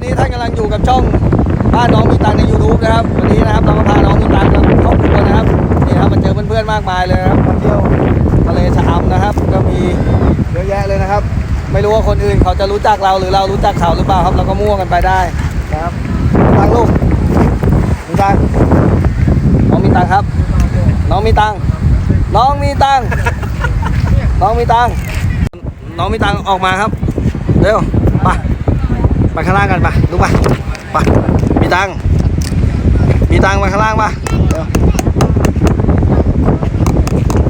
วันนี้ท่านกำลังอยู่กับช่องบ้านน้องมีตังใน YouTube นะครับ วันนี้นะครับเราก็พาน้องมีตังค์กับครอบครัวนะครับนี่ครับมาเจอเพื่อนๆมากมายเลยนะครับมาเที่ยวทะเลชะอำนะครับ ก็มีเยอะแยะเลยนะครับ ไม่รู้ว่าคนอื่นเขาจะรู้จักเราหรือเรารู้จักเขาหรือเปล่าครับ เราก็มั่วกันไปได้นะครับตังลูกมีตังน้องมีตังครับ น้องมีตังน้องมีตังน้องมีตังน้องมีตังออกมาครับเร็วไป ไปข้างล่างกันไปลูกไปไปมีตังมีตังไปข้างล่างปะ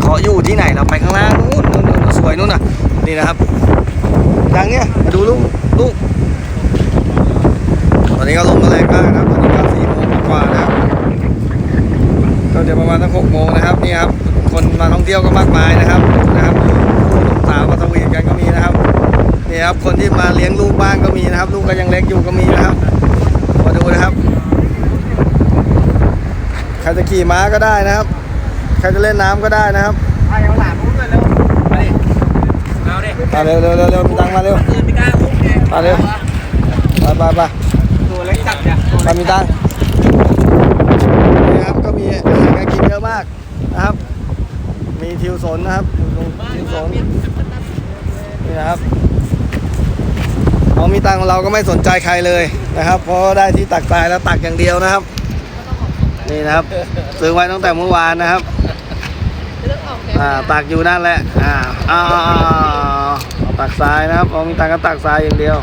ขาอยู่ที่ไหนเราไปข้างล่างนู้นนู้นสวยนู้นน่ะนี่นะครับดังเนี่ยมาดูลูกลูกตอนนี้ก็ลมมาแรงมากนะครับตอนนี้ก็สี่โมงกว่าๆนะครับก็เดี๋ยวประมาณสักหกโมงนะครับนี่ครับคนมาท่องเที่ยวก็มากมายนะครับนะครับคู่หนุ่มสาวมาสวีทกันก็มีนะครับ นี่ครับคนที่มาเลี้ยงลูกบ้านก็มีนะครับ ลูกก็ยังเล็กอยู่ก็มีนะครับมาดูนะครับใครจะขี่ม้าก็ได้นะครับใครจะเล่นน้ำก็ได้นะครับเอาอย่างหลานพูดเลยเร็วมาดิเอาดิมาเร็วเร็วเร็วเร็วมีตังค์มาเร็วตื่นไม่กล้าพูดไงมาเร็วไปไปไปตัวเล็กจัดจ้ะไปมีตังค์นี่ครับก็มีอาหารการกินเยอะมากนะครับ มีทิวสนนะครับทิวสนนี่นะครับ เอามีตังค์ของเราก็ไม่สนใจใครเลยนะครับ เพราะได้ที่ตักทรายแล้วตักอย่างเดียวนะครับ นี่นะครับ ซื้อไว้ตั้งแต่เมื่อวานนะครับอ่าตักอยู่นั่นแหละอ่าอ่าตักทรายนะครับพอมีตังค์ก็ตักทรายอย่างเดียว